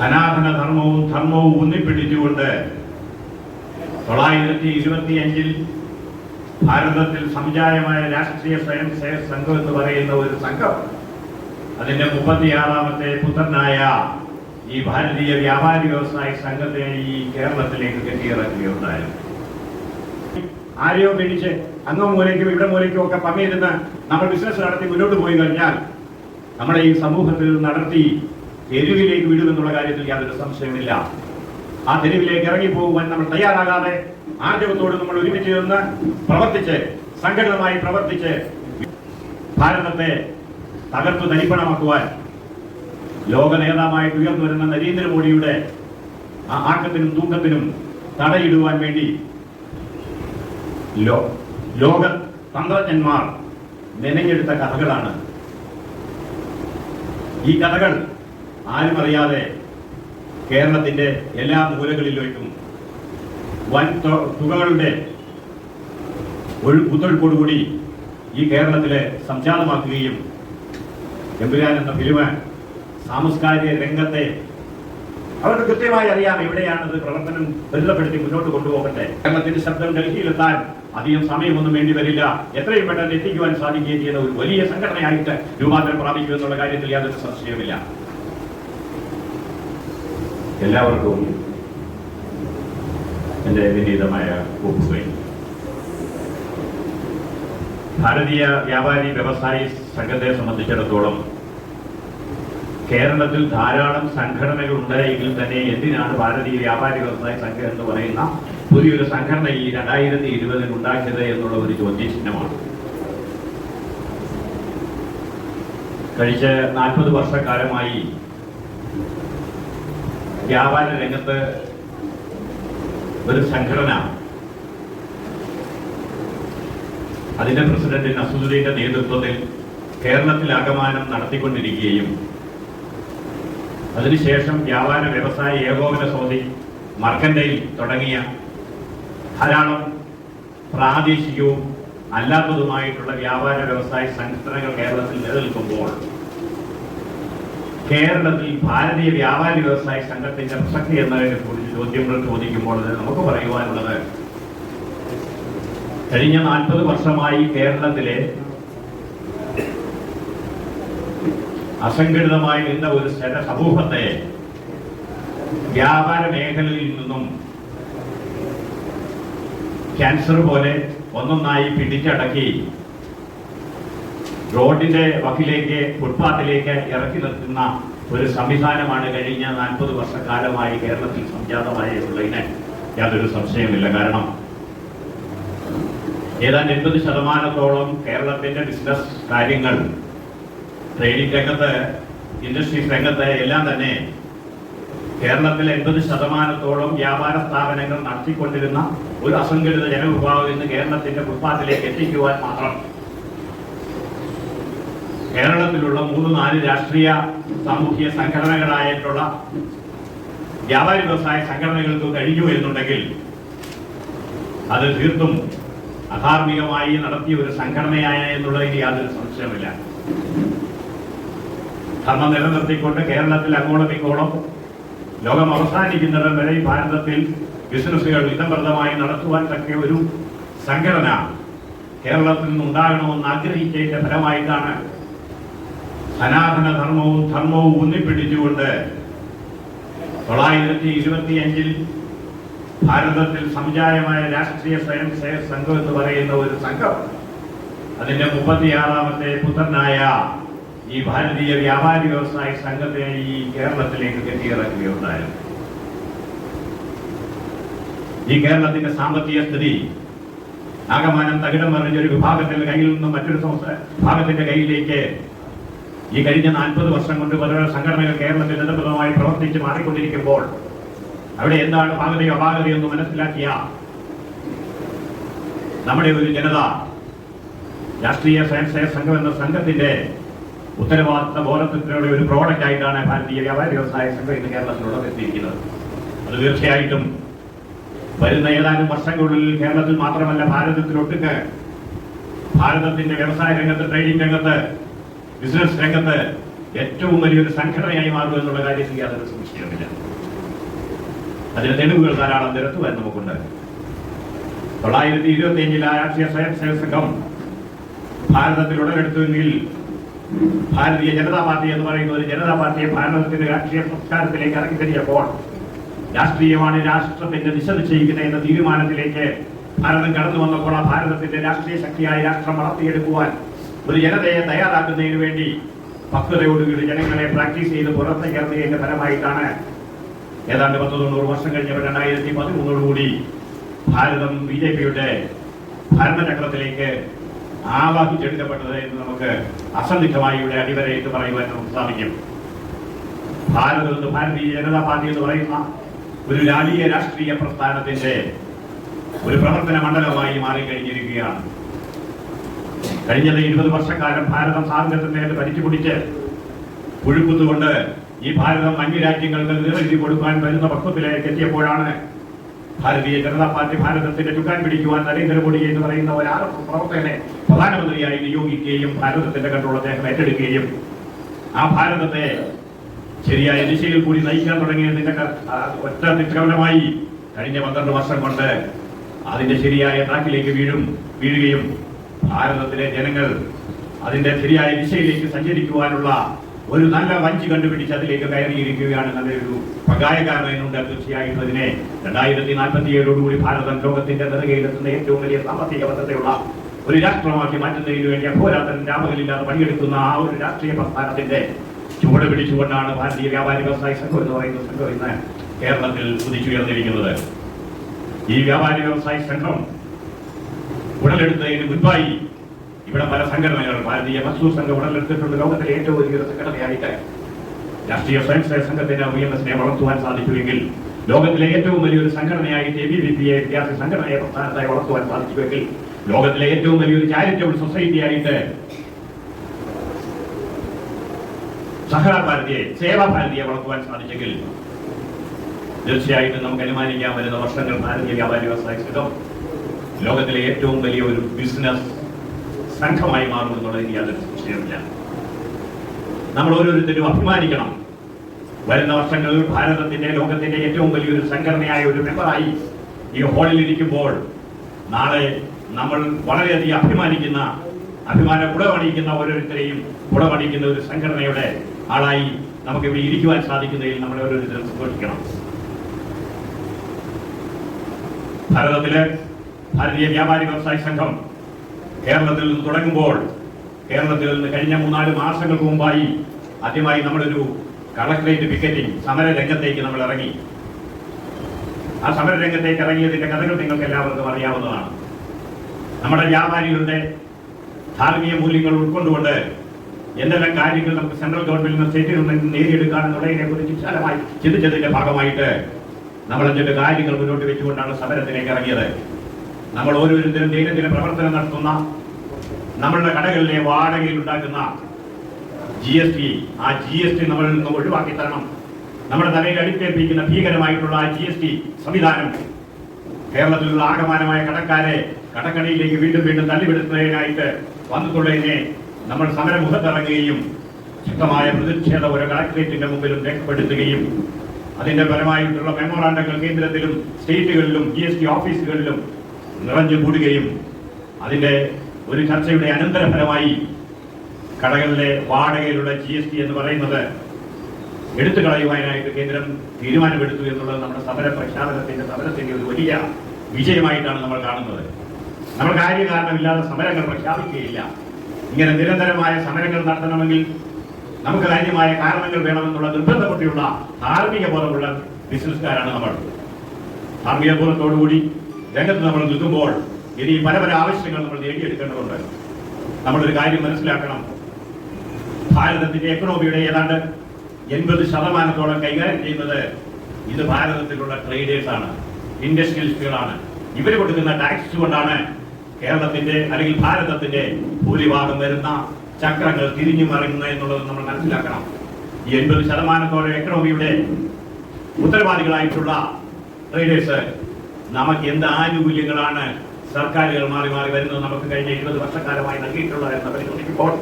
സനാതന ധർമ്മവും ധർമ്മവും ഊന്നിപ്പിടിച്ചുകൊണ്ട് തൊള്ളായിരത്തി ഇരുപത്തിയഞ്ചിൽ ഭാരതത്തിൽ സംജായമായ രാഷ്ട്രീയ സ്വയം സേവ സംഘം എന്ന് പറയുന്ന ഒരു സംഘം അതിന്റെ മുപ്പത്തിയാറാമത്തെ പുത്രനായ ഈ ഭാരതീയ വ്യാപാരി വ്യവസായ സംഘത്തെ ഈ കേരളത്തിലേക്ക് കെട്ടിയിറക്കുകയുണ്ടായിരുന്നു ആരെയോ പേടിച്ച് അങ്ങോ മൂലയ്ക്കും ഇവിടെ മൂലയ്ക്കും ഒക്കെ പമ്മിയിരുന്ന് നമ്മൾ ബിസിനസ് നടത്തി മുന്നോട്ട് പോയി കഴിഞ്ഞാൽ നമ്മുടെ ഈ സമൂഹത്തിൽ നടത്തി തെരുവിലേക്ക് വിടുമെന്നുള്ള കാര്യത്തിൽ യാതൊരു സംശയമില്ല ആ തെരുവിലേക്ക് ഇറങ്ങി പോകുവാൻ നമ്മൾ തയ്യാറാകാതെ ആർജവത്തോട് നമ്മൾ ഒരുമിച്ച് നിന്ന് പ്രവർത്തിച്ച് സംഘടിതമായി പ്രവർത്തിച്ച് ഭാരതത്തെ തകർത്തു തരിപ്പണമാക്കുവാൻ ലോക നേതാവായിട്ട് ഉയർന്നു വരുന്ന നരേന്ദ്രമോദിയുടെ ആ ആക്കത്തിനും തൂക്കത്തിനും തടയിടുവാൻ വേണ്ടി ലോക തന്ത്രജ്ഞന്മാർ മെനഞ്ഞെടുത്ത കഥകളാണ്. ഈ കഥകൾ ആരും അറിയാതെ കേരളത്തിന്റെ എല്ലാ മൂലകളിലേക്കും വൻ തുകകളുടെ ഒരു കുത്തൊഴുക്കോടുകൂടി ഈ കേരളത്തിലെ സംജാതമാക്കുകയും എമ്പുരാൻ എന്ന ഫിലിമ് സാംസ്കാരിക രംഗത്തെ അവർക്ക് കൃത്യമായി അറിയാം എവിടെയാണത് പ്രവർത്തനം ബന്ധപ്പെടുത്തി മുന്നോട്ട് കൊണ്ടുപോകട്ടെ. കേരളത്തിന്റെ ശബ്ദം ഡൽഹിയിലെത്താൻ അധികം സമയമൊന്നും വേണ്ടി വരില്ല. എത്രയും പെട്ടെന്ന് എത്തിക്കുവാൻ സാധിക്കുകയും ചെയ്യുന്ന ഒരു വലിയ സംഘടനയായിട്ട് രൂപാന്തരം പ്രാപിക്കുമെന്നുള്ള കാര്യത്തിൽ യാതൊരു സംശയവുമില്ല. എല്ലാവർക്കും എന്റെ വിനീതമായ ഒപ്പുകയും ഭാരതീയ വ്യാപാരി വ്യവസായി സംഘത്തെ സംബന്ധിച്ചിടത്തോളം കേരളത്തിൽ ധാരാളം സംഘടനകൾ ഉണ്ടായെങ്കിൽ തന്നെ എന്തിനാണ് ഭാരതീയ വ്യാപാരി വ്യവസായ സംഘം എന്ന് പറയുന്ന പുതിയൊരു സംഘടന ഈ രണ്ടായിരത്തി ഇരുപതിൽ ഉണ്ടാക്കിയത് എന്നുള്ള ഒരു ചോദ്യചിഹ്നമാണ്. കഴിച്ച നാൽപ്പത് വർഷക്കാലമായി വ്യാപാര രംഗത്ത് ഒരു സംഘടന. അതിന്റെ പ്രസിഡന്റ് നസുദുദ്ദീന്റെ നേതൃത്വത്തിൽ കേരളത്തിൽ കേരളത്തിലാകമാനം നടത്തിക്കൊണ്ടിരിക്കുകയും അതിനുശേഷം വ്യാപാര വ്യവസായ ഏകോപന സമിതി മർക്കൻഡയിൽ തുടങ്ങിയ ധാരാളം പ്രാദേശികവും അല്ലാത്തതുമായിട്ടുള്ള വ്യാപാര വ്യവസായ സംഘടനകൾ കേരളത്തിൽ നിലനിൽക്കുമ്പോൾ കേരളത്തിൽ ഭാരതീയ വ്യാപാരി വ്യവസായ സംഘത്തിന്റെ പ്രസക്തി എന്നതിനെ കുറിച്ച് ചോദ്യങ്ങൾ ചോദിക്കുമ്പോൾ നമുക്ക് പറയുവാനുള്ളത് കഴിഞ്ഞ നാൽപ്പത് വർഷമായി കേരളത്തിലെ അസംഘടിതമായി നിന്ന ഒരു സമൂഹത്തെ വ്യാപാര മേഖലയിൽ നിന്നും ക്യാൻസർ പോലെ ഒന്നൊന്നായി പിടിച്ചടക്കി റോഡിന്റെ വക്കിലേക്ക് ഫുട്പാത്തിലേക്ക് ഇറക്കി നിർത്തുന്ന ഒരു സംവിധാനമാണ് കഴിഞ്ഞ നാൽപ്പത് വർഷക്കാലമായി കേരളത്തിൽ സംജാതമായുള്ളതിന് യാതൊരു സംശയമില്ല കാരണം ഏതാണ്ട് എൺപത് ശതമാനത്തോളം കേരളത്തിന്റെ ബിസിനസ് കാര്യങ്ങൾ ട്രേഡിംഗ് രംഗത്ത് ഇൻഡസ്ട്രീസ് രംഗത്ത് എല്ലാം തന്നെ കേരളത്തിൽ എൺപത് ശതമാനത്തോളം വ്യാപാര സ്ഥാപനങ്ങൾ നടത്തിക്കൊണ്ടിരുന്ന ഒരു അസംഘടിത ജനവിഭാഗം ഇന്ന് കേരളത്തിന്റെ ഫുട്പാത്തിലേക്ക് എത്തിക്കുവാൻ മാത്രം കേരളത്തിലുള്ള മൂന്ന് നാല് രാഷ്ട്രീയ സാമൂഹിക സംഘടനകളായിട്ടുള്ള വ്യാപാരി വ്യവസായ സംഘടനകൾക്ക് കഴിഞ്ഞു എന്നുണ്ടെങ്കിൽ അത് തീർത്തും അധാർമികമായി നടത്തിയ ഒരു സംഘടനയായ എന്നുള്ളതിന് യാതൊരു സംശയമില്ല ധർമ്മം നിലനിർത്തിക്കൊണ്ട് കേരളത്തിൽ അങ്ങോളം ഇങ്ങോളം ലോകം അവസാനിക്കുന്നിടം വരെ ഭാരതത്തിൽ ബിസിനസ്സുകൾ ഇതംപ്രദമായി നടത്തുവാൻ തക്ക ഒരു സംഘടന കേരളത്തിൽ നിന്നുണ്ടാകണമെന്ന് ആഗ്രഹിച്ചതിന്റെ ഫലമായിട്ടാണ് സനാതന ധർമ്മവും ധർമ്മവും ഊന്നിപ്പിടിച്ചുകൊണ്ട് തൊള്ളായിരത്തി ഇരുപത്തിയഞ്ചിൽ ഭാരതത്തിൽ സംജായമായ രാഷ്ട്രീയ സ്വയം സേവ സംഘം എന്ന് പറയുന്ന ഒരു സംഘം അതിന്റെ മുപ്പത്തിയാറാമത്തെ പുത്രനായ ഈ ഭാരതീയ വ്യാപാരി വ്യവസായ സംഘത്തെ ഈ കേരളത്തിലേക്ക് കെട്ടിയിറക്കുകയുണ്ടായിരുന്നു ഈ കേരളത്തിന്റെ സാമ്പത്തിക സ്ഥിതി ആകമാനം തകിടം മറിഞ്ഞ ഒരു വിഭാഗത്തിന്റെ കയ്യിൽ നിന്നും മറ്റൊരു സംസ്ഥാന വിഭാഗത്തിന്റെ കയ്യിലേക്ക് ഈ കഴിഞ്ഞ നാൽപ്പത് വർഷം കൊണ്ട് പല സംഘടനകൾ കേരളത്തിൽ നിരന്തരമായി പ്രവർത്തിച്ച് മാറിക്കൊണ്ടിരിക്കുമ്പോൾ അവിടെ എന്താണ് പാകതയോ അപാകതയോ എന്ന് മനസ്സിലാക്കിയ നമ്മുടെ ഒരു ജനത രാഷ്ട്രീയ സ്വയംസേവ സംഘം എന്ന സംഘത്തിന്റെ ഉത്തരവാദിത്ത ബോധത്തിലൂടെ ഒരു പ്രോഡക്റ്റ് ആയിട്ടാണ് ഭാരതീയ വ്യാപാര വ്യവസായ സംഘം ഇന്ന് കേരളത്തിലുള്ളത് എത്തിയിരിക്കുന്നത്. അത് തീർച്ചയായിട്ടും വരുന്ന ഏതാനും വർഷങ്ങളിൽ കേരളത്തിൽ മാത്രമല്ല ഭാരതത്തിലൊട്ടുക്ക് ഭാരതത്തിന്റെ വ്യവസായ രംഗത്ത് ട്രേഡിംഗ് രംഗത്ത് ബിസിനസ് രംഗത്ത് ഏറ്റവും വലിയൊരു സംഘടനയായി മാറും എന്നുള്ള കാര്യത്തിൽ യാതൊരു സംശയമില്ല അതിന് തെളിവുകൾ ധാരാളം നിരത്തുവാൻ നമുക്കുണ്ട്. തൊള്ളായിരത്തി ഇരുപത്തി അഞ്ചിൽ രാഷ്ട്രീയ സ്വയം സേവക സംഘം ഭാരതത്തിൽ ഉടലെടുത്തുവെങ്കിൽ ഭാരതീയ ജനതാ പാർട്ടി എന്ന് പറയുന്ന ഒരു ജനതാ പാർട്ടിയെ ഭാരതത്തിന്റെ രാഷ്ട്രീയ സംസ്കാരത്തിലേക്ക് കഴിഞ്ഞപ്പോൾ രാഷ്ട്രീയമാണ് രാഷ്ട്രത്തിന്റെ ദിശ നിശ്ചയിക്കുന്നത് എന്ന തീരുമാനത്തിലേക്ക് ഭാരതം കടന്നു വന്നപ്പോൾ ആ ഭാരതത്തിന്റെ രാഷ്ട്രീയ ശക്തിയായി രാഷ്ട്രം വളർത്തിയെടുക്കുവാൻ ഒരു ജനതയെ തയ്യാറാക്കുന്നതിന് വേണ്ടി പക്വതയോടുകൂടി ജനങ്ങളെ പ്രാക്ടീസ് ചെയ്ത് പുറത്തേക്കിറങ്ങിയതിന്റെ ഫലമായിട്ടാണ് ഏതാണ്ട് പത്ത് തൊണ്ണൂറ് വർഷം കഴിഞ്ഞപ്പോൾ രണ്ടായിരത്തി പതിമൂന്നോടുകൂടി ഭാരതം ബി ജെ പിയുടെ ഭരണചക്രത്തിലേക്ക് ആവാഹിച്ചെടുക്കപ്പെട്ടത് എന്ന് നമുക്ക് അസന്നിഗ്ധമായി ഇവിടെ അടിവരയിട്ട് പറയുവാൻ നമുക്ക് സാധിക്കും. ഭാരതം എന്ന് ഭാരതീയ ജനതാ പാർട്ടി എന്ന് പറയുന്ന ഒരു ലാലീയ രാഷ്ട്രീയ പ്രസ്ഥാനത്തിന്റെ ഒരു പ്രവർത്തന മണ്ഡലമായി മാറിക്കഴിഞ്ഞിരിക്കുകയാണ്. കഴിഞ്ഞത് ഇരുപത് വർഷക്കാലം ഭാരതം സ്വാതന്ത്ര്യത്തിന്റെ ഭരിച്ചു പിടിച്ച് പുഴുക്കുന്നുകൊണ്ട് ഈ ഭാരതം അന്യ രാജ്യങ്ങൾക്ക് നിറെഴുതി കൊടുക്കാൻ വരുന്ന പക്വത്തിലേക്ക് എത്തിയപ്പോഴാണ് ഭാരതീയ ജനതാ പാർട്ടി ഭാരതത്തിന്റെ ചുക്കാൻ പിടിക്കുവാൻ നരേന്ദ്രമോദി എന്ന് പറയുന്ന ഒരു പ്രവർത്തകനെ പ്രധാനമന്ത്രിയായി നിയോഗിക്കുകയും ഭാരതത്തിന്റെ കൺട്രോൾ അദ്ദേഹം ഏറ്റെടുക്കുകയും ആ ഭാരതത്തെ ശരിയായ ദിശയിൽ കൂടി നയിക്കാൻ തുടങ്ങിയതിന്റെ ഒറ്റ നിഷ്കലമായി കഴിഞ്ഞ പന്ത്രണ്ട് വർഷം കൊണ്ട് അതിന്റെ ശരിയായ ട്രാക്കിലേക്ക് വീഴും വീഴുകയും ഭാരതത്തിലെ ജനങ്ങൾ അതിന്റെ ശരിയായ ദിശയിലേക്ക് സഞ്ചരിക്കുവാനുള്ള ഒരു നല്ല വഞ്ചി കണ്ടുപിടിച്ച് അതിലേക്ക് കയറിയിരിക്കുകയാണ് നല്ലൊരു പ്രകായകാരനുണ്ട് തീർച്ചയായിട്ടും അതിനെ. രണ്ടായിരത്തി നാൽപ്പത്തി ഏഴോടുകൂടി ഭാരതം ലോകത്തിന്റെ നെറുകയിലെത്തുന്ന ഏറ്റവും വലിയ സാമ്പത്തിക പദ്ധതിയുള്ള ഒരു രാഷ്ട്രമാക്കി മാറ്റുന്നതിന് വേണ്ടി അഹോരാത്രൻ രാമകലില്ലാതെ പണിയെടുക്കുന്ന ആ ഒരു രാഷ്ട്രീയ പ്രസ്ഥാനത്തിന്റെ ചുവട് പിടിച്ചുകൊണ്ടാണ് ഭാരതീയ വ്യാപാരി വ്യവസായ സംഘം എന്ന് പറയുന്ന സംഘം ഇന്ന് കേരളത്തിൽ കുതിച്ചുയർന്നിരിക്കുന്നത് ഈ വ്യാപാരി വ്യവസായ സംഘം ഉടലെടുത്തതിന് മുൻപായി ഇവിടെ പല സംഘടനകൾ ഭാരതീയ മസൂർ സംഘം ഉടലെടുത്തിട്ടുണ്ട്. ലോകത്തിലെ ഏറ്റവും വലിയ സംഘടനയായിട്ട് രാഷ്ട്രീയ സ്വയം സേവക സംഘത്തിന്റെ ഉയർന്നതിനെ വളർത്തുവാൻ സാധിക്കുമെങ്കിൽ ലോകത്തിലെ ഏറ്റവും വലിയൊരു സംഘടനയായി എ ബി വി പി എ വിദ്യാർത്ഥി സംഘടനയെ പ്രസ്ഥാനത്തായി വളർത്തുവാൻ സാധിക്കുമെങ്കിൽ ലോകത്തിലെ ഏറ്റവും വലിയൊരു ചാരിറ്റബിൾ സൊസൈറ്റിയായിട്ട് സഹകാ ഭാരതിയെ സേവാ ഭാരതിയെ വളർത്തുവാൻ സാധിച്ചെങ്കിൽ തീർച്ചയായിട്ടും നമുക്ക് അനുമാനിക്കാൻ വരുന്ന വർഷങ്ങൾ ഭാരതീയ വ്യാപാരി വ്യവസായ സംഘം ലോകത്തിലെ ഏറ്റവും വലിയ ഒരു ബിസിനസ് സംഘമായി മാറും എന്നുള്ളതിന് യാതൊരു സംശയമില്ല നമ്മൾ ഓരോരുത്തരും അഭിമാനിക്കണം. വരുന്ന വർഷങ്ങളിൽ ഭാരതത്തിന്റെ ലോകത്തിന്റെ ഏറ്റവും വലിയൊരു സംഘടനയായ ഒരു മെമ്പറായി ഈ ഹാളിൽ ഇരിക്കുമ്പോൾ നാളെ നമ്മൾ വളരെയധികം അഭിമാനിക്കുന്ന അഭിമാന കുടമണിയിക്കുന്ന ഓരോരുത്തരെയും കുടമണിയിക്കുന്ന ഒരു സംഘടനയുടെ ആളായി നമുക്ക് ഇവിടെ ഇരിക്കുവാൻ സാധിക്കുന്നതിൽ നമ്മൾ ഓരോരുത്തരും സന്തോഷിക്കണം. ഭാരതത്തിലെ ഭാരതീയ വ്യാപാരി വ്യവസായ സംഘം കേരളത്തിൽ നിന്ന് തുടങ്ങുമ്പോൾ കേരളത്തിൽ നിന്ന് കഴിഞ്ഞ മൂന്നാൽ മാസങ്ങൾക്ക് മുമ്പായി ആദ്യമായി നമ്മളൊരു കളക്ടറേറ്റ് പിക്കറ്റിംഗ് സമര രംഗത്തേക്ക് നമ്മൾ ഇറങ്ങി. ആ സമര രംഗത്തേക്ക് ഇറങ്ങിയതിന്റെ കഥകൾ നിങ്ങൾക്ക് എല്ലാവർക്കും അറിയാവുന്നതാണ്. നമ്മുടെ വ്യാപാരികളുടെ ധാർമ്മിക മൂല്യങ്ങൾ ഉൾക്കൊണ്ടുകൊണ്ട് എന്തെല്ലാം കാര്യങ്ങൾ നമുക്ക് സെൻട്രൽ ഗവൺമെന്റിൽ നിന്ന് സ്റ്റേറ്റിൽ നിന്ന് നേടിയെടുക്കാൻ എന്നുള്ളതിനെ കുറിച്ച് വിശാലമായി ചിന്തിച്ചതിന്റെ ഭാഗമായിട്ട് നമ്മൾ എന്നിട്ട് കാര്യങ്ങൾ മുന്നോട്ട് വെച്ചുകൊണ്ടാണ് സമരത്തിലേക്ക് ഇറങ്ങിയത്. നമ്മൾ ഓരോരുത്തരും ദൈനംദിന പ്രവർത്തനം നടത്തുന്ന നമ്മളുടെ കടകളിലെ വാടകയിൽ ഉണ്ടാക്കുന്ന ജി എസ് ടി ആ ജി എസ് ടി നമ്മളിൽ നിന്ന് ഒഴിവാക്കി തരണം. നമ്മുടെ തലയിൽ അടിച്ചേൽപ്പിക്കുന്ന ഭീകരമായിട്ടുള്ള ആ ജി എസ് ടി സംവിധാനം കേരളത്തിലുള്ള ആകമാനമായ കടക്കാരെ കടക്കണിയിലേക്ക് വീണ്ടും വീണ്ടും തള്ളിവിടുന്നതിനായിട്ട് വന്നിട്ടുള്ളതിനെ നമ്മൾ സമരമുഖത്തിറങ്ങുകയും ശക്തമായ പ്രതിഷേധ ഒരു കളക്ടറേറ്റിന്റെ മുമ്പിലും രേഖപ്പെടുത്തുകയും അതിന്റെ പരമായിട്ടുള്ള മെമ്മോറാണ്ടങ്ങൾ കേന്ദ്രത്തിലും സ്റ്റേറ്റുകളിലും ജി എസ് ടി ഓഫീസുകളിലും നിറഞ്ഞു കൂടുകയും അതിന്റെ ഒരു ചർച്ചയുടെ അനന്തരഫലമായി കടകളിലെ വാടകയിലുള്ള ജി എസ് ടി എന്ന് പറയുന്നത് എടുത്തു കളയുവാനായിട്ട് കേന്ദ്രം തീരുമാനമെടുത്തു എന്നുള്ളത് നമ്മുടെ സമര പ്രഖ്യാപനത്തിന്റെ സമരത്തിന്റെ ഒരു വലിയ വിജയമായിട്ടാണ് നമ്മൾ കാണുന്നത്. നമ്മൾ കാര്യകാരണമില്ലാതെ സമരങ്ങൾ പ്രഖ്യാപിക്കുകയില്ല. ഇങ്ങനെ നിരന്തരമായ സമരങ്ങൾ നടത്തണമെങ്കിൽ നമുക്ക് കാര്യമായ കാരണങ്ങൾ വേണമെന്നുള്ള നിർബന്ധപ്പെട്ടിയുള്ള ധാർമ്മിക ബോധമുള്ള ബിസിനസ്സുകാരാണ് നമ്മൾ. ധാർമ്മിക ബോധത്തോടുകൂടി രംഗത്ത് നമ്മൾ നിൽക്കുമ്പോൾ ഇനി പല പല ആവശ്യങ്ങൾ നമ്മൾ നേടിയെടുക്കേണ്ടതുണ്ട്. നമ്മളൊരു കാര്യം മനസ്സിലാക്കണം. ഭാരതത്തിന്റെ എക്കണോമിയുടെ ഏതാണ്ട് എൺപത് ശതമാനത്തോളം കൈകാര്യം ചെയ്യുന്നത് ഇത് ഭാരതത്തിലുള്ള ട്രേഡേഴ്സ് ആണ്. ഇൻഡസ്ട്രിയലിസ്റ്റുകളാണ് ഇവർ കൊടുക്കുന്ന ടാക്സ് കൊണ്ടാണ് കേരളത്തിന്റെ അല്ലെങ്കിൽ ഭാരതത്തിന്റെ ഭൂരിഭാഗം വരുന്ന ചക്രങ്ങൾ തിരിഞ്ഞു മറിയുന്നത് എന്നുള്ളത് നമ്മൾ മനസ്സിലാക്കണം. ഈ എൺപത് ശതമാനത്തോളം എക്കണോമിയുടെ ഉത്തരവാദികളായിട്ടുള്ള ട്രേഡേഴ്സ് നമുക്ക് എന്ത് ആനുകൂല്യങ്ങളാണ് സർക്കാരുകൾ മാറി മാറി വരുന്നത് നമുക്ക് കഴിഞ്ഞ ഇരുപത് വർഷക്കാലമായി നൽകിയിട്ടുള്ളത് എന്ന് പരിശോധിക്കുമ്പോൾ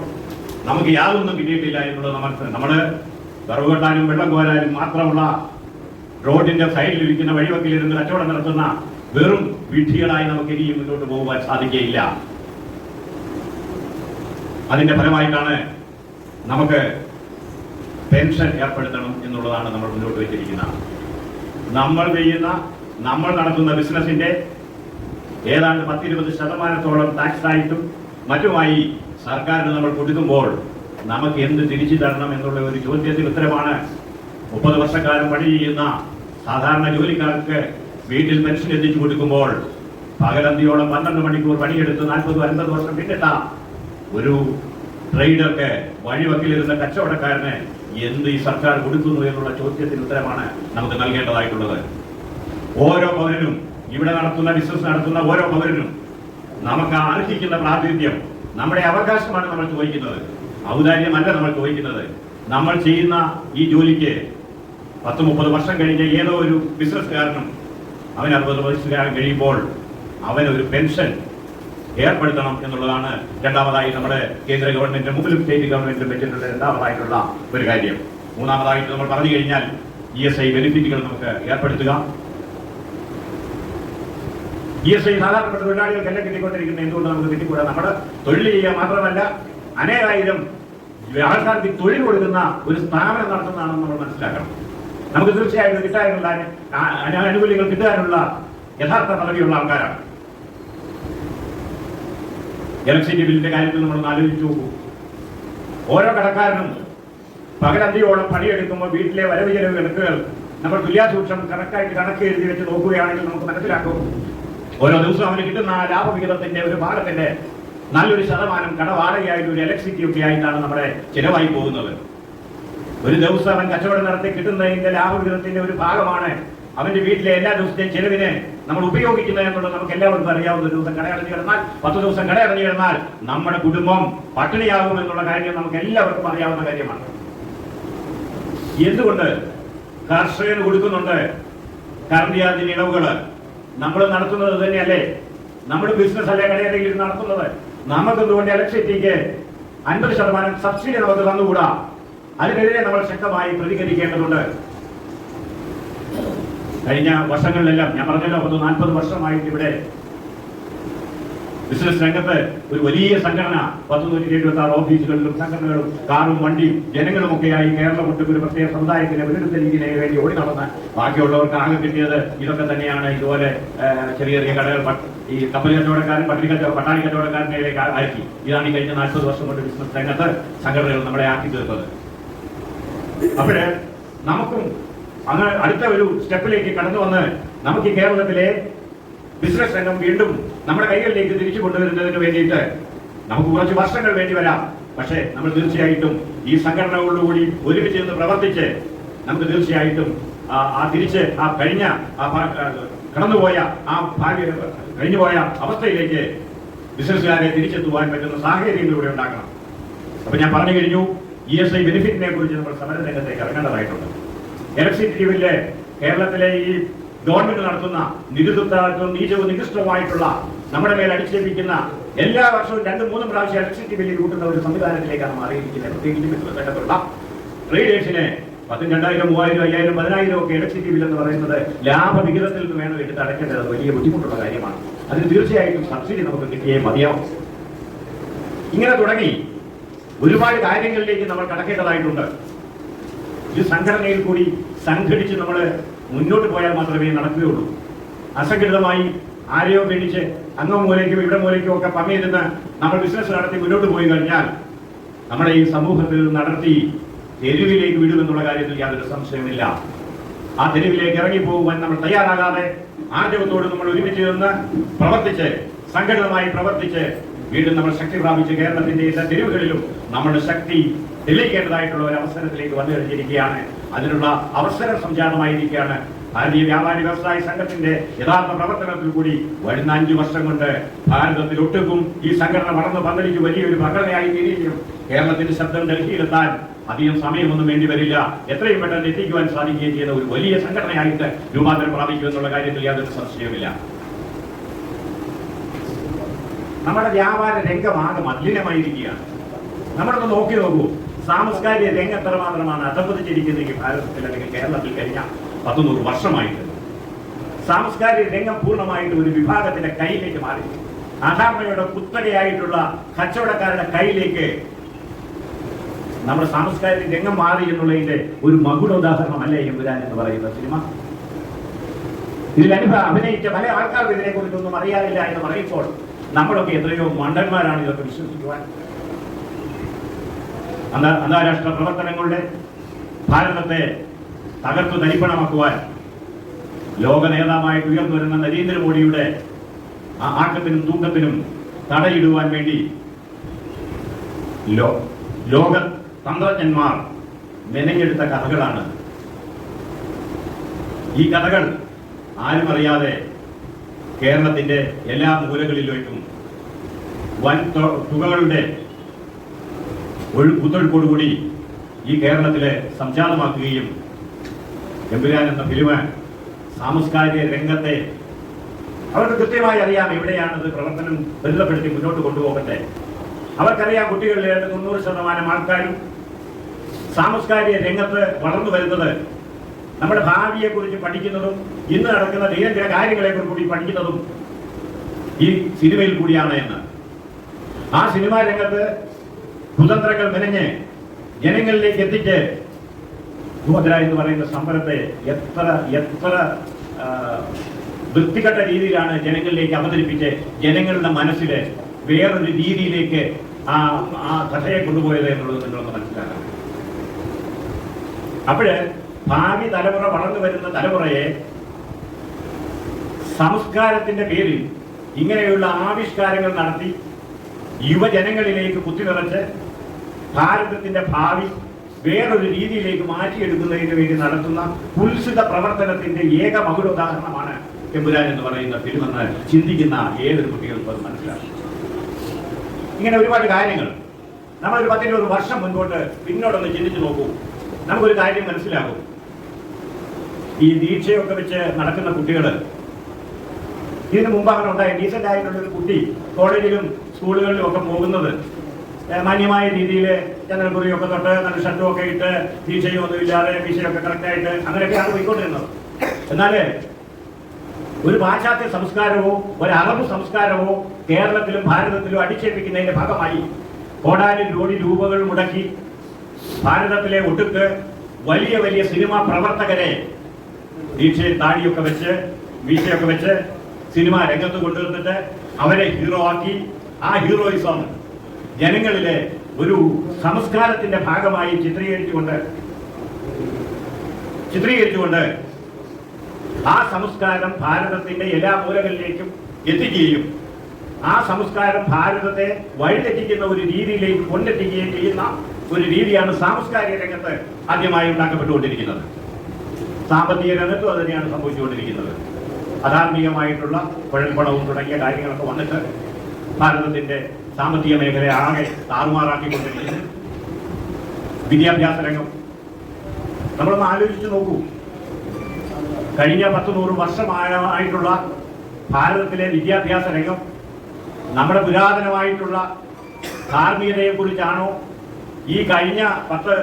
നമുക്ക് യാതൊന്നും കിട്ടിയിട്ടില്ല എന്നുള്ളത് നമ്മൾ നമ്മൾ വെട്ടാനും വെള്ളം കോരാനും മാത്രമുള്ള റോഡിന്റെ സൈഡിൽ ഇരിക്കുന്ന വഴിവക്കിലിരുന്ന് കച്ചവടം നടത്തുന്ന വെറും വിഡ്ഢികളായി നമുക്ക് ഇനിയും മുന്നോട്ട് പോകുവാൻ സാധിക്കുകയില്ല. അതിന്റെ ഫലമായിട്ടാണ് നമുക്ക് പെൻഷൻ ഏർപ്പെടുത്തണം എന്നുള്ളതാണ് നമ്മൾ മുന്നോട്ട് വെച്ചിരിക്കുന്നത്. നമ്മൾ ചെയ്യുന്ന നമ്മൾ നടത്തുന്ന ബിസിനസിന്റെ ഏതാണ്ട് പത്തിരുപത് ശതമാനത്തോളം ടാക്സ് ആയിട്ടും മറ്റുമായി സർക്കാരിന് നമ്മൾ കൊടുക്കുമ്പോൾ നമുക്ക് എന്ത് തിരിച്ചു തരണം എന്നുള്ള ഒരു ചോദ്യത്തിന് ഉത്തരമാണ് മുപ്പത് വർഷക്കാലം പണി ചെയ്യുന്ന സാധാരണ ജോലിക്കാർക്ക് വീട്ടിൽ പെൻഷൻ എത്തിച്ചു കൊടുക്കുമ്പോൾ പകലന്തിയോളം പന്ത്രണ്ട് മണിക്കൂർ പണിയെടുത്ത് നാൽപ്പത് അൻപത് വർഷം പിന്നിട്ട ഒരു ട്രേഡർക്ക് വഴിവക്കിലിരുന്ന കച്ചവടക്കാരന് എന്ത് ഈ സർക്കാർ കൊടുക്കുന്നു എന്നുള്ള ചോദ്യത്തിന് ഉത്തരമാണ് നമുക്ക് നൽകേണ്ടതായിട്ടുള്ളത്. ഓരോ പൗരനും ഇവിടെ നടത്തുന്ന ബിസിനസ് നടത്തുന്ന ഓരോ പൗരനും നമുക്ക് അർഹിക്കുന്ന പ്രാതിനിധ്യം നമ്മുടെ അവകാശമാണ് നമ്മൾ ചോദിക്കുന്നത്. ഔദാര്യമല്ല നമ്മൾ ചോദിക്കുന്നത്. നമ്മൾ ചെയ്യുന്ന ഈ ജോലിക്ക് പത്ത് മുപ്പത് വർഷം കഴിഞ്ഞ ഏതോ ഒരു ബിസിനസ്സുകാരനും അവൻ അറുപത് വയസ്സുകാരൻ കഴിയുമ്പോൾ അവനൊരു പെൻഷൻ ഏർപ്പെടുത്തണം എന്നുള്ളതാണ് രണ്ടാമതായി നമ്മുടെ കേന്ദ്ര ഗവൺമെന്റിന്റെ മുമ്പിലും സ്റ്റേറ്റ് ഗവൺമെന്റിലും വെച്ചിട്ടുള്ള രണ്ടാമതായിട്ടുള്ള ഒരു കാര്യം. മൂന്നാമതായിട്ട് നമ്മൾ പറഞ്ഞു കഴിഞ്ഞാൽ ഇ എസ് ഐ ബെനിഫിറ്റുകൾ നമുക്ക് ഏർപ്പെടുത്തുക. ഇ എസ് ഐ സാധാരണപ്പെട്ട തൊഴിലാളികൾക്കെല്ലാം കിട്ടിക്കൊണ്ടിരിക്കുന്ന എന്തുകൊണ്ട് നമുക്ക് കിട്ടിക്കൂടാ? നമ്മുടെ തൊഴിൽ ചെയ്യുക മാത്രമല്ല അനേകായിരം ആൾക്കാർക്ക് തൊഴിൽ കൊടുക്കുന്ന ഒരു സ്ഥാപനം നടത്തുന്നതാണെന്ന് നമ്മൾ മനസ്സിലാക്കണം. നമുക്ക് തീർച്ചയായിട്ടും കിട്ടാനുള്ള ആനുകൂല്യങ്ങൾ കിട്ടാനുള്ള യഥാർത്ഥ പദവിയുള്ള ആൾക്കാരാണ്. ഇലക്ട്രിസിറ്റി ബില്ലിന്റെ കാര്യത്തിൽ നമ്മൾ ആലോചിച്ച് നോക്കൂ. ഓരോ കടക്കാരനും പകലന്തിയോളം പണിയെടുക്കുമ്പോൾ വീട്ടിലെ വരവ് ചെലവ് കണക്കുകൾ നമ്മൾ തുല്യാസൂക്ഷം കണക്കായിട്ട് കണക്ക് എഴുതി വെച്ച് നോക്കുകയാണെങ്കിൽ നമുക്ക് മനസ്സിലാക്കും. ഓരോ ദിവസവും അവന് കിട്ടുന്ന ആ ലാഭവിഹിതത്തിന്റെ ഒരു ഭാഗത്തിന്റെ നല്ലൊരു ശതമാനം കടവാടകയായിട്ട് ഒരു ഇലക്ട്രിസിറ്റി ഒക്കെ ആയിട്ടാണ് നമ്മുടെ ചിലവായി പോകുന്നത്. ഒരു ദിവസം അവൻ കച്ചവടം നടത്തി കിട്ടുന്നതിന്റെ ലാഭവിഹിതത്തിന്റെ ഒരു ഭാഗമാണ് അവന്റെ വീട്ടിലെ എല്ലാ ദിവസത്തെയും ചെലവിനെ നമ്മൾ ഉപയോഗിക്കുന്നത് എന്നുള്ളത് നമുക്ക് എല്ലാവർക്കും അറിയാവുന്ന ഒരു ദിവസം കടയടഞ്ഞു കിടന്നാൽ പത്ത് ദിവസം കടയടഞ്ഞു കിടന്നാൽ നമ്മുടെ കുടുംബം പട്ടിണിയാകും എന്നുള്ള കാര്യം നമുക്ക് എല്ലാവർക്കും അറിയാവുന്ന കാര്യമാണ്. എന്തുകൊണ്ട് കർഷകന് കൊടുക്കുന്നുണ്ട് കറണ്ട് ചാർജിന് ഇളവുകൾ? നമ്മൾ നടത്തുന്നത് തന്നെയല്ലേ? നമ്മുടെ ബിസിനസ് അല്ലെ കടയിലെങ്കിലും നടത്തുന്നത്? നമുക്ക് എന്തുകൊണ്ട് ഇലക്ട്രിസിറ്റിക്ക് അൻപത് ശതമാനം സബ്സിഡി നമുക്ക് തന്നുകൂടാ? അതിനെതിരെ നമ്മൾ ശക്തമായി പ്രതികരിക്കേണ്ടതുണ്ട്. കഴിഞ്ഞ വർഷങ്ങളിലെല്ലാം ഞാൻ പറഞ്ഞല്ലോ പത്ത് നാൽപ്പത് വർഷമായിട്ട് ഇവിടെ ബിസിനസ് രംഗത്ത് ഒരു വലിയ സംഘടന പത്ത് നൂറ്റി എഴുപത്തി ആറ് ഓഫീസുകളിലും സംഘടനകളും കാറും വണ്ടിയും ജനങ്ങളും ഒക്കെയായി കേരളം ഒട്ടും ഒരു പ്രത്യേക സമുദായത്തിന് വിരുദ്ധ രീതിയിലേക്ക് വേണ്ടി ഓടി നടന്ന് ബാക്കിയുള്ളവർക്ക് ആകെ കിട്ടിയത് ഇതൊക്കെ തന്നെയാണ് ഇതുപോലെ ചെറിയ ചെറിയ കടകൾ ഈ കപ്പൽ കച്ചവടക്കാരൻ പട്ടിണി കച്ചവട പട്ടാണി കച്ചവടക്കാരനിലേക്ക് ആക്കി ഇതാണ് ഈ കഴിഞ്ഞ നാൽപ്പത് വർഷം കൊണ്ട് ബിസിനസ് രംഗത്ത് സംഘടനകൾ നമ്മളെ ആക്കി തീർത്തത്. അപ്പോഴ് നമുക്കും അങ്ങനെ അടുത്ത ഒരു സ്റ്റെപ്പിലേക്ക് കടന്നു വന്ന് നമുക്ക് കേരളത്തിലെ ബിസിനസ് രംഗം വീണ്ടും നമ്മുടെ കൈകളിലേക്ക് തിരിച്ചു കൊണ്ടുവരുന്നതിന് വേണ്ടിയിട്ട് നമുക്ക് കുറച്ച് വർഷങ്ങൾ വേണ്ടി വരാം. പക്ഷേ നമ്മൾ തീർച്ചയായിട്ടും ഈ സംഘടനകളോടുകൂടി ഒരുമിച്ച് നിന്ന് പ്രവർത്തിച്ച് നമുക്ക് തീർച്ചയായിട്ടും ആ തിരിച്ച് ആ കഴിഞ്ഞ ആ കടന്നുപോയ ആ ഭാഗ്യ കഴിഞ്ഞുപോയ അവസ്ഥയിലേക്ക് ബിസിനസ്സുകാരെ തിരിച്ചെത്തുവാൻ പറ്റുന്ന സാഹചര്യങ്ങൾ ഇവിടെ ഉണ്ടാക്കണം അപ്പൊ ഞാൻ പറഞ്ഞു കഴിഞ്ഞു ഇ എസ് ഐ ബെനിഫിറ്റിനെ കുറിച്ച് നമ്മൾ സമരരംഗത്തേക്ക് ഇറങ്ങേണ്ടതായിട്ടുണ്ട്. എലക്ട്രിസിറ്റി ബില്ല് കേരളത്തിലെ ഈ ഗവൺമെന്റ് നടത്തുന്ന നിരുദ്ധവും നീചവും നികൃഷ്ടവുമായിട്ടുള്ള നമ്മുടെ മേൽ അടിച്ചേൽപ്പിക്കുന്ന എല്ലാ വർഷവും രണ്ട് മൂന്ന് പ്രാവശ്യം ഇലക്ട്രിസിറ്റി ബില്ല് കൂട്ടുന്ന ഒരു സംവിധാനത്തിലേക്കാണ് മാറിയിരിക്കുന്നത്. പ്രത്യേകിച്ച് ബന്ധപ്പെട്ടുള്ള റേഡിയേഷനെ പത്തും രണ്ടായിരം മൂവായിരം അയ്യായിരം പതിനായിരം ഒക്കെ ഇലക്ട്രിസിറ്റി ബിൽ എന്ന് പറയുന്നത് ലാഭവിഹിതത്തിൽ നിന്ന് വേണം എടുത്ത് അടയ്ക്കേണ്ടത് വലിയ ബുദ്ധിമുട്ടുള്ള കാര്യമാണ്. അതിന് തീർച്ചയായിട്ടും സബ്സിഡി നമുക്ക് കിട്ടിയേ മതിയാവും. ഇങ്ങനെ തുടങ്ങി ഒരുപാട് കാര്യങ്ങളിലേക്ക് നമ്മൾ കടക്കേണ്ടതായിട്ടുണ്ട്. ഈ സംഘടനയിൽ കൂടി സംഘടിച്ച് നമ്മൾ മുന്നോട്ട് പോയാൽ മാത്രമേ നടക്കുകയുള്ളൂ. അസംഘടിതമായി ആരെയോ പേടിച്ച് അങ്ങോ മൂലയ്ക്കും ഇവിടെ മൂലയ്ക്കും ഒക്കെ പമ്മിയിരുന്ന് നമ്മൾ ബിസിനസ് നടത്തി മുന്നോട്ട് പോയി കഴിഞ്ഞാൽ നമ്മുടെ ഈ സമൂഹത്തിൽ നടത്തി തെരുവിലേക്ക് വിടുമെന്നുള്ള കാര്യത്തിൽ യാതൊരു സംശയമില്ല ആ തെരുവിലേക്ക് ഇറങ്ങിപ്പോകുവാൻ നമ്മൾ തയ്യാറാകാതെ ആർജവത്തോട് നമ്മൾ ഒരുമിച്ച് നിന്ന് പ്രവർത്തിച്ച് സംഘടിതമായി പ്രവർത്തിച്ച് വീണ്ടും നമ്മൾ ശക്തി പ്രാപിച്ച് കേരളത്തിന്റെ എല്ലാ തെരുവുകളിലും നമ്മുടെ ശക്തി തെളിയിക്കേണ്ടതായിട്ടുള്ള ഒരു അവസരത്തിലേക്ക് വന്നു കഴിഞ്ഞിരിക്കുകയാണ്. അതിനുള്ള അവസര സംജാതമായിരിക്കുകയാണ് ഭാരതീയ വ്യാപാരി വ്യവസായ സംഘത്തിന്റെ യഥാർത്ഥ പ്രവർത്തനത്തിൽ കൂടി വരുന്ന അഞ്ചു വർഷം കൊണ്ട് ഭാരതത്തിൽ ഒട്ടുക്കും ഈ സംഘടന വളർന്നു പന്തലിക്ക് വലിയൊരു പ്രകടനയായി തീരുകയും കേരളത്തിന്റെ ശബ്ദം ഡൽഹിയിലെത്താൻ അധികം സമയമൊന്നും വേണ്ടി വരില്ല. എത്രയും പെട്ടെന്ന് എത്തിക്കുവാൻ സാധിക്കുകയും ചെയ്യുന്ന ഒരു വലിയ സംഘടനയായിട്ട് രൂപാന്തരം പ്രാപിക്കും എന്നുള്ള കാര്യത്തിൽ യാതൊരു സംശയവുമില്ല. നമ്മുടെ വ്യാപാര രംഗമാകെ മലിനമായിരിക്കുകയാണ്. നമ്മളൊന്ന് നോക്കി നോക്കൂ. സാംസ്കാരിക രംഗം എത്രമാത്രമാണ് അധപ്പതിച്ചിരിക്കുന്നത് ഭാരതത്തിൽ അല്ലെങ്കിൽ കേരളത്തിൽ കഴിഞ്ഞ പത്തുനൂറ് വർഷമായിട്ട് സാംസ്കാരിക രംഗം പൂർണമായിട്ട് ഒരു വിഭാഗത്തിന്റെ കയ്യിലേക്ക് മാറി. അധാർമ്മയുടെ കുത്തകയായിട്ടുള്ള കച്ചവടക്കാരുടെ കയ്യിലേക്ക് നമ്മുടെ സാംസ്കാരിക രംഗം മാറി എന്നുള്ളതിന്റെ ഒരു മകുട ഉദാഹരണമല്ലേ എമ്പുരാൻ എന്ന് പറയുന്ന സിനിമ? ഇതിൽ അനുഭ അഭിനയിച്ച പല ആൾക്കാർക്ക് ഇതിനെ കുറിച്ചൊന്നും അറിയാനില്ല എന്ന് പറയുമ്പോൾ നമ്മളൊക്കെ എത്രയോ മണ്ടന്മാരാണ് ഇതൊക്കെ വിശ്വസിക്കുവാൻ. അന്താരാഷ്ട്ര പ്രവർത്തനങ്ങളുടെ ഭാരതത്തെ തകർത്തു തരിപ്പണമാക്കുവാൻ ലോക നേതാവായിട്ട് ഉയർന്നു വരുന്ന നരേന്ദ്രമോദിയുടെ ആ ആട്ടത്തിനും തൂക്കത്തിനും തടയിടുവാൻ വേണ്ടി ലോക തന്ത്രജ്ഞന്മാർ മെനഞ്ഞെടുത്ത കഥകളാണ്. ഈ കഥകൾ ആരും അറിയാതെ കേരളത്തിന്റെ എല്ലാ മൂലകളിലേക്കും വൻ തുകകളുടെ കുത്തൊഴുക്കോടുകൂടി ഈ കേരളത്തിലെ സംജാതമാക്കുകയും എമ്പുരാൻ എന്ന ഫിലിമ് സാംസ്കാരിക രംഗത്തെ അവർക്ക് കൃത്യമായി അറിയാം എവിടെയാണത് പ്രവർത്തനം ബന്ധപ്പെടുത്തി മുന്നോട്ട് കൊണ്ടുപോകട്ടെ. അവർക്കറിയാം കുട്ടികളിലെ തൊണ്ണൂറ് ശതമാനം ആൾക്കാരും സാംസ്കാരിക രംഗത്ത് വളർന്നു വരുന്നത് നമ്മുടെ ഭാവിയെ കുറിച്ച് പഠിക്കുന്നതും ഇന്ന് നടക്കുന്ന ദൈനംദിന കാര്യങ്ങളെ കുറിച്ച് കൂടി പഠിക്കുന്നതും ഈ സിനിമയിൽ കൂടിയാണ് എന്ന്. ആ സിനിമാ രംഗത്ത് കുതന്ത്രങ്ങൾ മെനഞ്ഞ് ജനങ്ങളിലേക്ക് എത്തിച്ച് ഭൂഭദ്ര എന്ന് പറയുന്ന സമരത്തെ എത്ര എത്ര വൃത്തികെട്ട രീതിയിലാണ് ജനങ്ങളിലേക്ക് അവതരിപ്പിച്ച് ജനങ്ങളുടെ മനസ്സിൽ വേറൊരു രീതിയിലേക്ക് ആ ആ കഥയെ കൊണ്ടുപോയത് എന്നുള്ളത് നിങ്ങൾ മനസ്സിലാക്കണം. അപ്പോഴ് ഭാവി തലമുറ വളർന്നു വരുന്ന തലമുറയെ സംസ്കാരത്തിന്റെ പേരിൽ ഇങ്ങനെയുള്ള ആവിഷ്കാരങ്ങൾ നടത്തി യുവജനങ്ങളിലേക്ക് കുത്തിനിറച്ച് ഭാരതത്തിന്റെ ഭാവി വേറൊരു രീതിയിലേക്ക് മാറ്റിയെടുക്കുന്നതിന് വേണ്ടി നടത്തുന്ന ഉത്സിത പ്രവർത്തനത്തിന്റെ ഏക മകുരോദാഹരണമാണ് എമ്പുരാൻ എന്ന് പറയുന്ന ഫിലിമെന്ന് ചിന്തിക്കുന്ന ഏതൊരു കുട്ടികൾക്കും അത് മനസ്സിലാക്കും ഇങ്ങനെ ഒരുപാട് കാര്യങ്ങൾ. നമ്മളൊരു പത്തിരുപത് വർഷം മുൻപോട്ട് പിന്നോട്ടൊന്ന് ചിന്തിച്ചു നോക്കൂ. നമുക്കൊരു കാര്യം മനസ്സിലാകും. ഈ ദീക്ഷയൊക്കെ വെച്ച് നടക്കുന്ന കുട്ടികൾ ഇതിനു മുമ്പ് അങ്ങനെ ഉണ്ടായി ഡീസന്റ് ആയിട്ടുള്ള ഒരു കുട്ടി കോളേജിലും സ്കൂളുകളിലും ഒക്കെ പോകുന്നത് മാന്യമായ രീതിയിൽ ചന്ദ്രപുരിയൊക്കെ തൊട്ട് നല്ല ഷർട്ടും ഒക്കെ ഇട്ട് ദീക്ഷയും ഒന്നും ഇല്ലാതെ വീശയൊക്കെ കറക്റ്റായിട്ട് അങ്ങനെയൊക്കെയാണ് പോയിക്കൊണ്ടിരുന്നത്. എന്നാൽ ഒരു പാശ്ചാത്യ സംസ്കാരമോ ഒരു അറബ് സംസ്കാരമോ കേരളത്തിലും ഭാരതത്തിലും അടിച്ചേൽപ്പിക്കുന്നതിന്റെ ഭാഗമായി കോടാനും കോടി രൂപകൾ മുടക്കി ഭാരതത്തിലെ ഒട്ടുക്ക് വലിയ വലിയ സിനിമാ പ്രവർത്തകരെ ദീക്ഷയിൽ താടിയൊക്കെ വെച്ച് വീശയൊക്കെ വെച്ച് സിനിമാ രംഗത്ത് കൊണ്ടുവന്നിട്ട് അവരെ ഹീറോ ആക്കി. ആ ഹീറോയിസം ജനങ്ങളിലെ ഒരു സംസ്കാരത്തിന്റെ ഭാഗമായി ചിത്രീകരിച്ചുകൊണ്ട് ചിത്രീകരിച്ചുകൊണ്ട് ആ സംസ്കാരം ഭാരതത്തിന്റെ എല്ലാ മൂലകളിലേക്കും എത്തിക്കുകയും ആ സംസ്കാരം ഭാരതത്തെ വഴിതെറ്റിക്കുന്ന ഒരു രീതിയിലേക്ക് കൊണ്ടെത്തിക്കുകയും ചെയ്യുന്ന ഒരു രീതിയാണ് സാംസ്കാരിക രംഗത്ത് ആദ്യമായി ഉണ്ടാക്കപ്പെട്ടുകൊണ്ടിരിക്കുന്നത്. സാമ്പത്തിക രംഗത്തും അത് തന്നെയാണ് സംഭവിച്ചുകൊണ്ടിരിക്കുന്നത്. അധാർമികമായിട്ടുള്ള കുഴൽപ്പണവും തുടങ്ങിയ കാര്യങ്ങളൊക്കെ വന്നിട്ട് ഭാരതത്തിന്റെ സാമ്പത്തിക മേഖലയെ ആകെ താറുമാറാക്കിക്കൊണ്ടിരിക്കുന്നത് വിദ്യാഭ്യാസ രംഗം. നമ്മളൊന്ന് ആലോചിച്ച് നോക്കൂ. കഴിഞ്ഞ പത്ത് നൂറ് വർഷമായിട്ടുള്ള ഭാരതത്തിലെ വിദ്യാഭ്യാസ രംഗം നമ്മുടെ പുരാതനമായിട്ടുള്ള ധാർമ്മികതയെ കുറിച്ചാണോ ഈ കഴിഞ്ഞ പത്ത്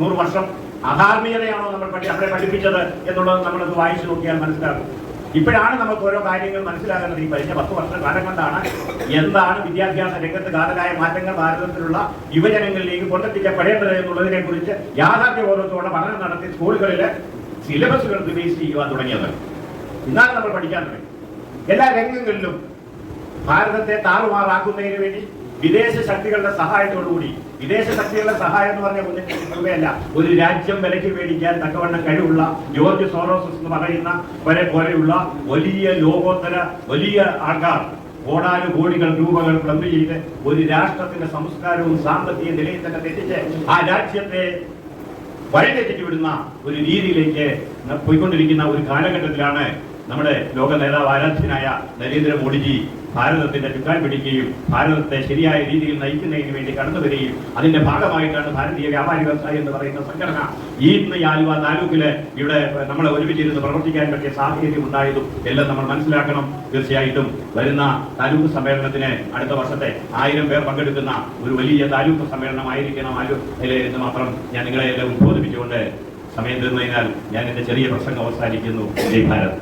നൂറ് വർഷം അധാർമികതയാണോ നമ്മൾ അവിടെ പഠിപ്പിച്ചത് എന്നുള്ളത് നമ്മളത് വായിച്ചു നോക്കിയാൽ മനസ്സിലാകും. ഇപ്പോഴാണ് നമുക്ക് ഓരോ കാര്യങ്ങൾ മനസ്സിലാകുന്നത് ഈ കഴിഞ്ഞ പത്ത് വർഷ കാലം കൊണ്ടാണ്. എന്താണ് വിദ്യാഭ്യാസ രംഗത്ത് കാതലായ മാറ്റങ്ങൾ ഭാരതത്തിലുള്ള യുവജനങ്ങളിലേക്ക് കൊണ്ടെത്തിക്കപ്പെടേണ്ടത് എന്നുള്ളതിനെ കുറിച്ച് യാഥാർത്ഥ്യബോധത്തോടെ പഠനം നടത്തി സ്കൂളുകളിൽ സിലബസുകൾ റിവൈസ് ചെയ്യുവാൻ തുടങ്ങിയത് ഇന്നാണ് നമ്മൾ പഠിക്കാൻ തുടങ്ങി. എല്ലാ രംഗങ്ങളിലും ഭാരതത്തെ താറുമാറാക്കുന്നതിന് വേണ്ടി വിദേശ ശക്തികളുടെ സഹായത്തോടുകൂടി വിദേശ ശക്തികളുടെ സഹായം എന്ന് പറഞ്ഞ രൂപയല്ല ഒരു രാജ്യം വിലയ്ക്ക് മേടിക്കാൻ തക്കവണ്ണം കഴിവുള്ള ജോർജ് സോറോസസ് എന്ന് പറയുന്ന വരെ പോലെയുള്ള വലിയ ലോകോത്തര വലിയ ആൾക്കാർ കോടാനു കോടികൾ രൂപകൾ പ്ലംബ് ചെയ്ത് ഒരു രാഷ്ട്രത്തിന്റെ സംസ്കാരവും സാമ്പത്തിക നിലയും തന്നെ തെറ്റിച്ച് ആ രാജ്യത്തെ വഴിതെറ്റിച്ചു വിടുന്ന ഒരു രീതിയിലേക്ക് പോയിക്കൊണ്ടിരിക്കുന്ന ഒരു കാലഘട്ടത്തിലാണ് നമ്മുടെ ലോക നേതാവ് ആരാധ്യനായ നരേന്ദ്രമോദിജി ഭാരതത്തിന്റെ ചുക്കാൻ പിടിക്കുകയും ഭാരതത്തെ ശരിയായ രീതിയിൽ നയിക്കുന്നതിന് വേണ്ടി കടന്നു വരികയും അതിന്റെ ഭാഗമായിട്ടാണ് ഭാരതീയ വ്യാപാരി വ്യവസായി എന്ന് പറയുന്ന സംഘടന ഇന്ന് ആലുവ താലൂക്കിൽ ഇവിടെ നമ്മളെ ഒരുമിച്ചിരുന്ന് പ്രവർത്തിക്കാൻ പറ്റിയ സാഹചര്യം ഉണ്ടായതും എല്ലാം നമ്മൾ മനസ്സിലാക്കണം. തീർച്ചയായിട്ടും വരുന്ന താലൂക്ക് സമ്മേളനത്തിന് അടുത്ത വർഷത്തെ ആയിരം പേർ പങ്കെടുക്കുന്ന ഒരു വലിയ താലൂക്ക് സമ്മേളനമായിരിക്കണം ആലു എന്ന് മാത്രം ഞാൻ നിങ്ങളെ എല്ലാം ഉദ്ബോധിപ്പിച്ചുകൊണ്ട് സമയം തീർന്നതിനാൽ ഞാൻ എന്റെ ചെറിയ പ്രസംഗം അവസാനിക്കുന്നു. ജയ് ഭാരത്.